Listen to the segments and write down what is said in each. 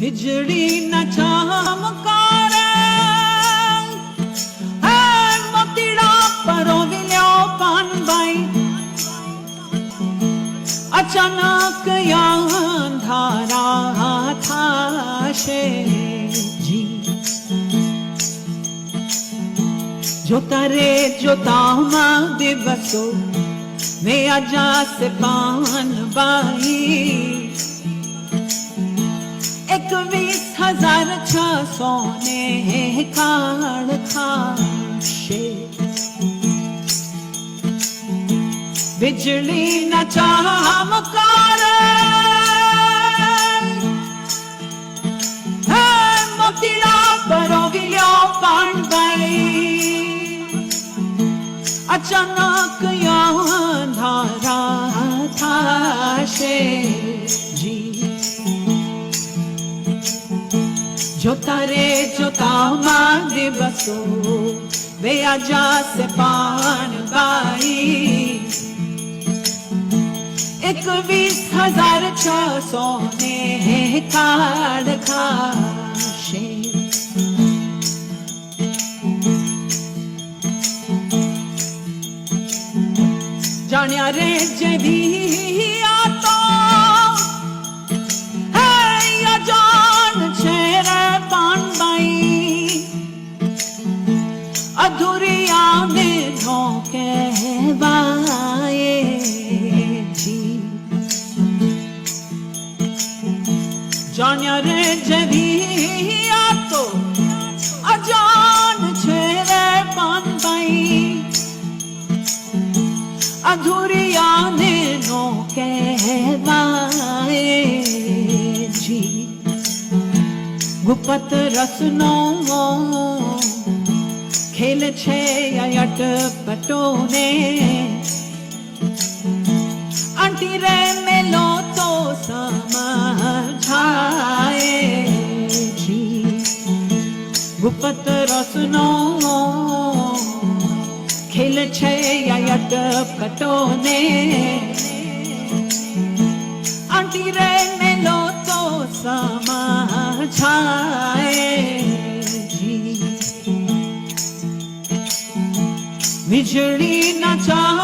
વીજળીના ચમકારે હે મોતીડા પરોવ્યો કાનભાઈ અચાનક અંધારા થાશે જોતા રે, જોતામાં દિવસો, મે આજાસે પાનબાઈ એકવીસ છસો ખાણ કાળ વીજળી વીજળીના ચમકાર હે મોતીડા પરોવ્યો પાણભાઈ અચાનક અંધારા થાશે જી જોતા રે જોતામાં દિવસો બે જાસે પાનબાઈ એકવીસ હજાર છસો ને કાળ ખાશે જાણ્યા રે જેવી જાણ્યા રે આ તો અજાણ છે રે પાનબાઈ અધૂરી આને નો કહેવાય જી. ગુપત રસનો ખેલ છે અયટ પટોને ગુપત રસનો ખેલ છે અયટ પટોને આંટી રે મેલો તો સમજાય વીજળી ના ચમકાર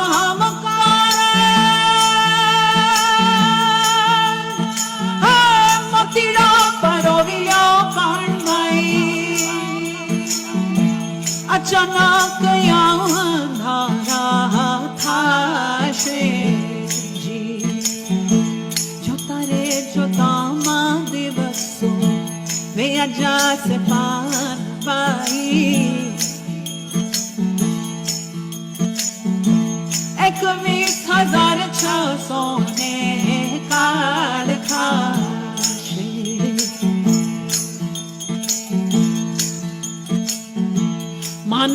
já se vai Ek vis hazar chha son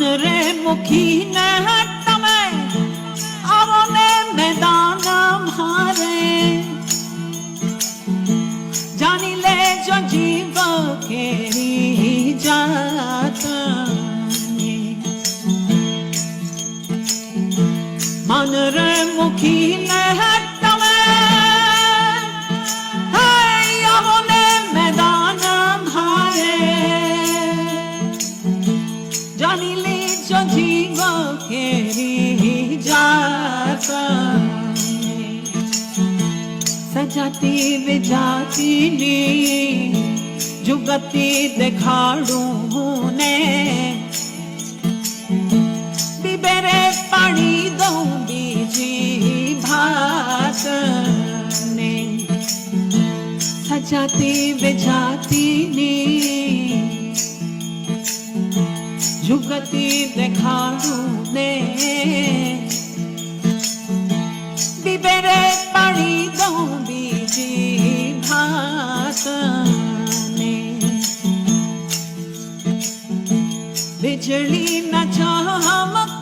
नजरे मुखी न हट में अवने मैदान हमारे जानी ले जो जीव केरी जाता मन रे मुखी सजीवा घेरी जाता सजाती विजाती ने जुगती देखाड़ू ने बिबेरे पानी दो बीजी भात ने सजाती विजाती ने যুগতি দেখালুনে বিবেরে পানি দিজি ভাসনে। বিজলি না চমক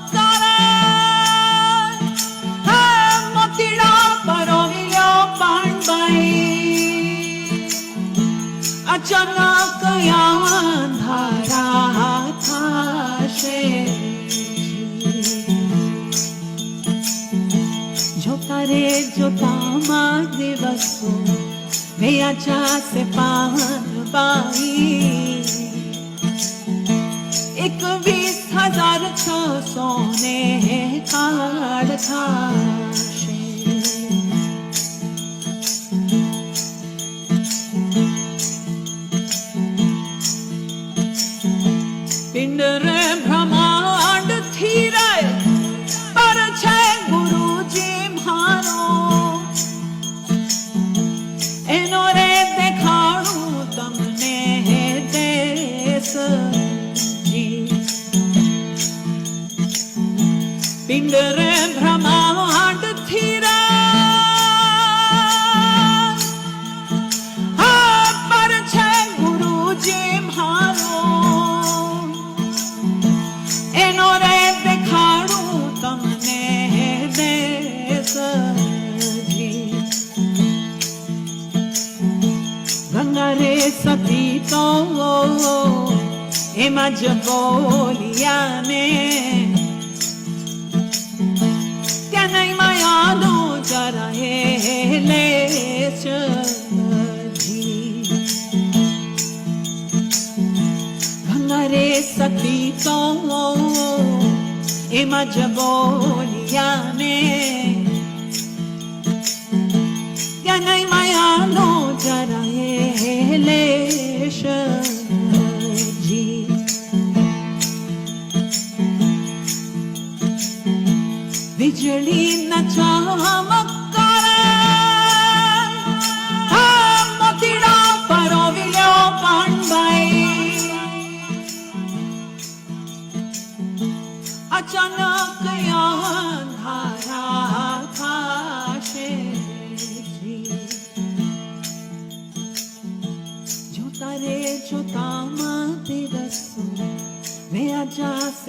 अचानक यावन viața se par bai एक बीस हजार छो सोने काल था पिंड रे જે મારો એનો રે દેખાડું તમને દેસજી ગંગા રે સતી તો, એમાં જ બોલિયાને ત્યાં sakdito e majaboliane ganay mayano jarahelesh ji bijli just